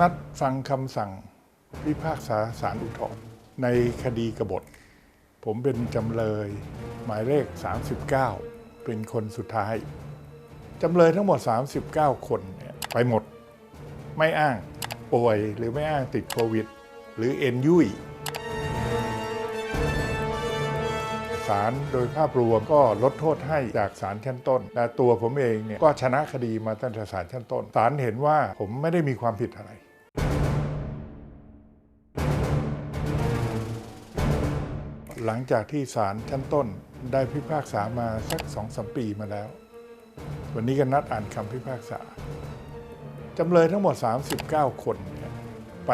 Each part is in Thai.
นัดฟังคำสั่งพิพากษาสารอุทธรณ์ในคดีกบฏ ผมเป็นจำเลย หมายเลข 39 เป็นคนสุดท้าย จำเลยทั้งหมด 39 คนเนี่ยไปหมด ไม่อ้างป่วยหรือไม่อ้างติดโควิด หรือเอ็นยุ่ยาลโดยภาพรวมก็ลดโทษให้จากศาลชั้นต้นและตัวผมเองเนี่ยก็ชนะคดีมาตั้งแต่ศาลชั้นต้นศาลเห็นว่าผมไม่ได้มีความผิดอะไร หลังจากที่ศาลชั้นต้นได้พิพากษามาสักสองสมปีมาแล้ว วันนี้ก็นัดอ่านคำพิพากษาจำเลยทั้งหมด 39 คนเนี่ยไป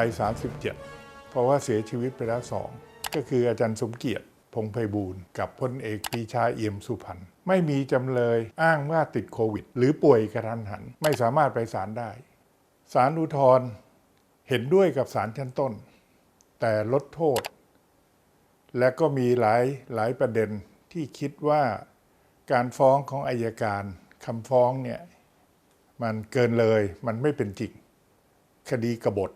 37 เพราะว่าเสียชีวิตไปแล้วสองก็คืออาจารย์สมเกียรติ งไพบูลย์กับพลเอกปีชาเอี่ยมสุพรรณไม่มีจำเลยอ้างว่าติดโควิด หรือป่วยกระทันหัน ไม่สามารถไปศาลได้ศาลอุทธรณ์เห็นด้วยกับศาลชั้นต้น แต่ลดโทษ และก็มีหลายหลายประเด็นที่คิดว่าการฟ้องของอายการคำฟ้องเนี่ยมันเกินเลยมันไม่เป็นจริง คดีกบฏ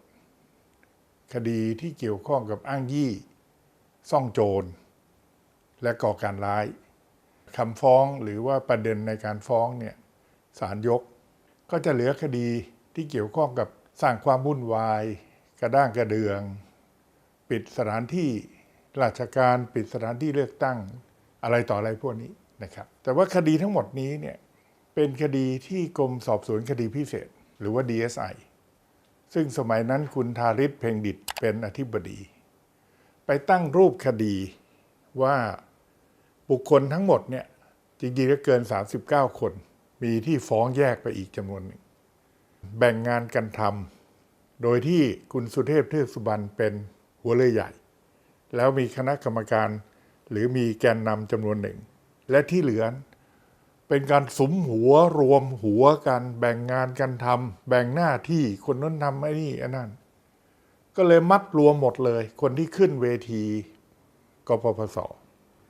คดีที่เกี่ยวข้องกับอ้างยี่ ซ่องโจร และก่อการร้ายคำฟ้องหรือว่าประเด็นในการฟ้องเนี่ยศาลยก ก็จะเหลือคดีที่เกี่ยวข้องกับสร้างความวุ่นวาย กระด้างกระเดือง ปิดสถานที่ราชการปิดสถานที่เลือกตั้งอะไรต่ออะไรพวกนี้นะครับ แต่ว่าคดีทั้งหมดนี้เนี่ยเป็นคดีที่กรมสอบสวนคดีพิเศษ หรือว่า DSI ซึ่งสมัยนั้นคุณทาริศเพ่งดิตเป็นอธิบดี ไปตั้งรูปคดีว่า บุคคลทั้งหมดเนี่ยจริงๆก็เกิน 39 คน มีที่ฟ้องแยกไปอีกจำนวนหนึ่ง แบ่งงานกันทำโดยที่คุณสุเทพเทือกสุบรรณเป็นหัวเรือใหญ่ แล้วมีคณะกรรมการ หรือมีแกนนำจำนวนหนึ่ง และที่เหลือเป็นการสมหัวรวมหัวกันแบ่งงานกันทำแบ่งหน้าที่คนนั้นทำไอ้นี่อันนั้นก็เลยมัดรวมหมดเลย คนที่ขึ้นเวทีกปปส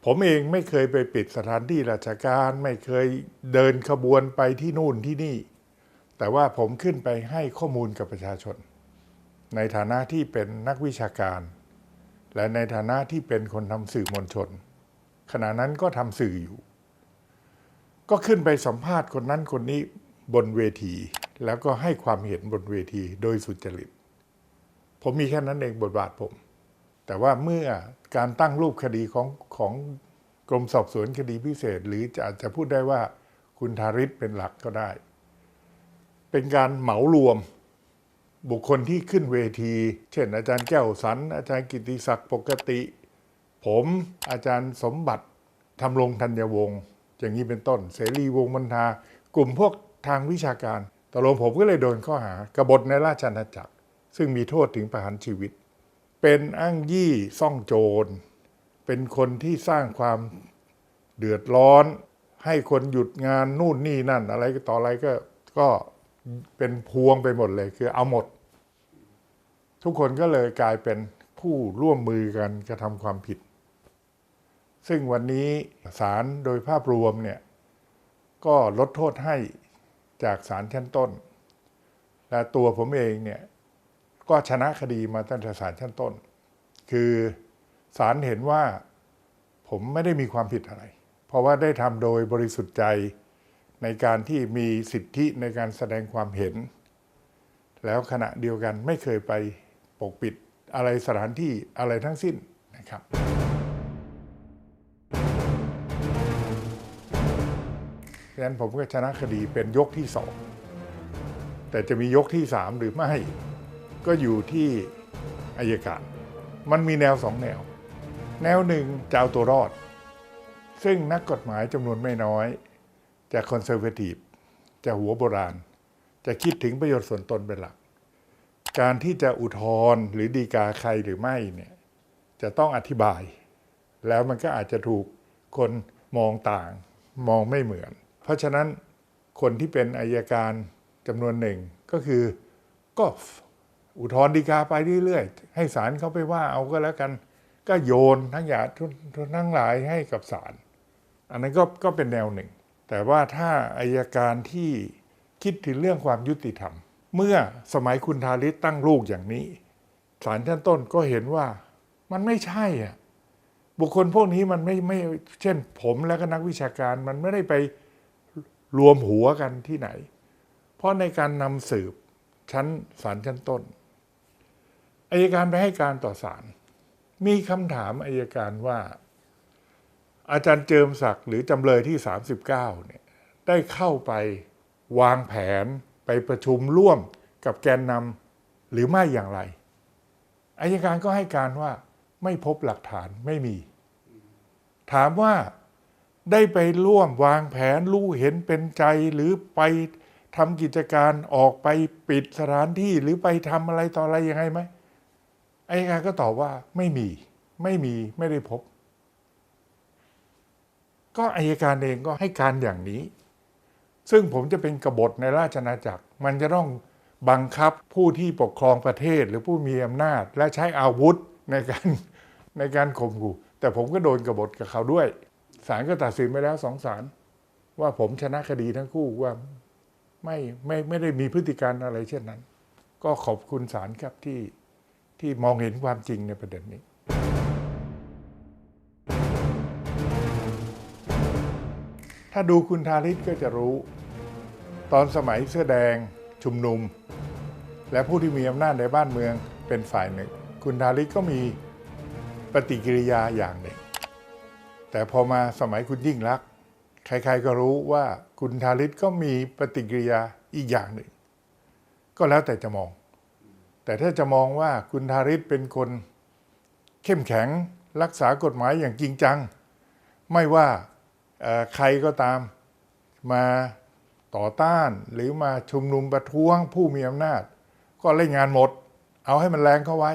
ผมเองไม่เคยไปปิดสถานที่ราชการ ไม่เคยเดินขบวนไปที่นู่นที่นี่ แต่ว่าผมขึ้นไปให้ข้อมูลกับประชาชน ในฐานะที่เป็นนักวิชาการ และในฐานะที่เป็นคนทำสื่อมวลชน ขณะนั้นก็ทำสื่ออยู่ ก็ขึ้นไปสัมภาษณ์คนนั้นคนนี้บนเวที แล้วก็ให้ความเห็นบนเวทีโดยสุจริต ผมมีแค่นั้นเองบทบาทผม แต่ว่าเมื่อการตั้งรูปคดีของของกรมสอบสวนคดีพิเศษ หรืออาจจะพูดได้ว่าคุณทาริศเป็นหลักก็ได้ เป็นการเหมารวมบุคคลที่ขึ้นเวที เช่น อาจารย์แก้วสัน อาจารย์กิติศักดิ์ปกติ ผมอาจารย์สมบัติทำรงธัญวงศ์อย่างนี้เป็นต้น เสรีวงศ์บรรทากลุ่มพวกทางวิชาการตกลงผมก็เลยโดนข้อหากบฏในราชอาณาจักร ซึ่งมีโทษถึงประหารชีวิต เป็นอ้างยี่ซ่องโจร เป็นคนที่สร้างความเดือดร้อน ให้คนหยุดงานนู่นนี่นั่น อะไรก็ต่ออะไรก็ก็เป็นพวงไปหมดเลยคือเอาหมด ทุกคนก็เลยกลายเป็นผู้ร่วมมือกันกระทำความผิด ซึ่งวันนี้ศาลโดยภาพรวมเนี่ยก็ลดโทษให้จากศาลชั้นต้น และตัวผมเองเนี่ย ก็ชนะคดีมาตั้งแต่ศาลชั้นต้น คือศาลเห็นว่าผมไม่ได้มีความผิดอะไร เพราะว่าได้ทำโดยบริสุทธิ์ใจในการที่มีสิทธิในการแสดงความเห็น แล้วขณะเดียวกันไม่เคยไปปกปิดอะไรสถานที่อะไรทั้งสิ้นนะครับเพราะฉะนั้นผมก็ชนะคดีเป็นยกที่สองแต่จะมียกที่สามหรือไม่ ก็อยู่ที่อายการมันมีแนวสองแนว แนวหนึ่งจะเอาตัวรอด ซึ่งนักกฎหมายจำนวนไม่น้อย จะคอนเซอร์เวทีฟจะหัวโบราณ จะคิดถึงประโยชน์ส่วนตนเป็นหลัก การที่จะอุทธรณ์หรือดีกาใครหรือไม่เนี่ยจะต้องอธิบาย แล้วมันก็อาจจะถูกคนมองต่าง มองไม่เหมือน เพราะฉะนั้นคนที่เป็นอายการจำนวนหนึ่งก็คือก็ อุทธรณ์ฎีกาไปเรื่อยๆให้ศาลเขาไปว่าเอาก็แล้วกัน ก็โยนทั้งหยาทุนทั้งหลายให้กับศาลอันนั้นก็ก็เป็นแนวหนึ่ง แต่ว่าถ้าอายการที่คิดถึงเรื่องความยุติธรรม เมื่อสมัยคุณทาริศตั้งลูกอย่างนี้ศาลชั้นต้นก็เห็นว่ามันไม่ใช่อะบุคคลพวกนี้มันไม่ไม่เช่นผมและก็นักวิชาการมันไม่ได้ไปรวมหัวกันที่ไหน เพราะในการนำสืบชั้นศาลชั้นต้น อายการไปให้การต่อศาลมีคำถามอายการว่า อาจารย์เจิมศักดิ์หรือจำเลยที่ 39เนี่ยได้เข้าไปวางแผนไปประชุมร่วมกับแกนนำหรือไม่อย่างไรอายการก็ให้การว่าไม่พบหลักฐานไม่มี ถามว่าได้ไปร่วมวางแผนรู้เห็นเป็นใจหรือไปทำกิจการออกไปปิดสถานที่หรือไปทำอะไรต่ออะไรยังไงไหม อายการก็ตอบว่าไม่มี ไม่มีไม่ได้พบ ก็อายการเองก็ให้การอย่างนี้ ซึ่งผมจะเป็นกบฏในราชอาณาจักร มันจะต้องบังคับผู้ที่ปกครองประเทศหรือผู้มีอำนาจ และใช้อาวุธในการในการข่มขู่แต่ผมก็โดนกบฏกับเขาด้วยศาลก็ตัดสินไปแล้วสองศาลว่าผมชนะคดีทั้งคู่ว่าไม่ไม่ไม่ได้มีพฤติการอะไรเช่นนั้น ก็ขอบคุณศาลครับที่ ที่มองเห็นความจริงในประเด็นนี้ ถ้าดูคุณทาริศก็จะรู้ ตอนสมัยเสื้อแดงชุมนุม และผู้ที่มีอำนาจในบ้านเมืองเป็นฝ่ายหนึ่ง คุณทาริศก็มีปฏิกิริยาอย่างหนึ่ง แต่พอมาสมัยคุณยิ่งรักใครๆก็รู้ว่าคุณทาริศก็มีปฏิกิริยาอีกอย่างหนึ่ง ก็แล้วแต่จะมอง แต่ถ้าจะมองว่าคุณทาริศเป็นคนเข้มแข็งรักษากฎหมายอย่างจริงจัง ไม่ว่าใครก็ตามมาต่อต้านหรือมาชุมนุมประท้วงผู้มีอำนาจ ก็เล่นงานหมด เอาให้มันแรงเข้าไว้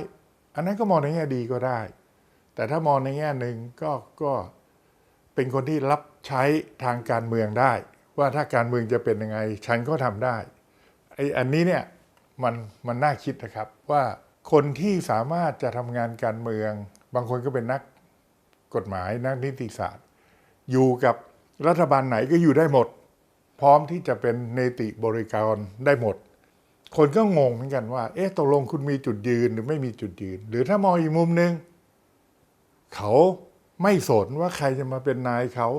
อันนั้นก็มองในแง่ดีก็ได้ แต่ถ้ามองในแง่หนึ่งก็ก็เป็นคนที่รับใช้ทางการเมืองได้ ว่าถ้าการเมืองจะเป็นยังไง ฉันก็ทำได้ไอ้อันนี้เนี่ย มันมันน่าคิดนะครับว่าคนที่สามารถจะทำงานการเมือง บางคนก็เป็นนักกฎหมายนักนิติศาสตร์ อยู่กับรัฐบาลไหนก็อยู่ได้หมด พร้อมที่จะเป็นเนติบริการได้หมด คนก็งงเหมือนกันว่า เอ๊ะตกลงคุณมีจุดยืนหรือไม่มีจุดยืน หรือถ้ามองอีกมุมหนึ่งเขาไม่สนว่าใครจะมาเป็นนายเขา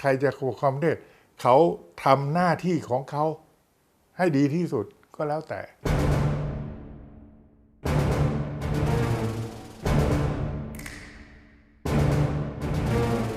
ใครจะปกครองประเทศเขาทำหน้าที่ของเขาให้ดีที่สุดก็แล้วแต่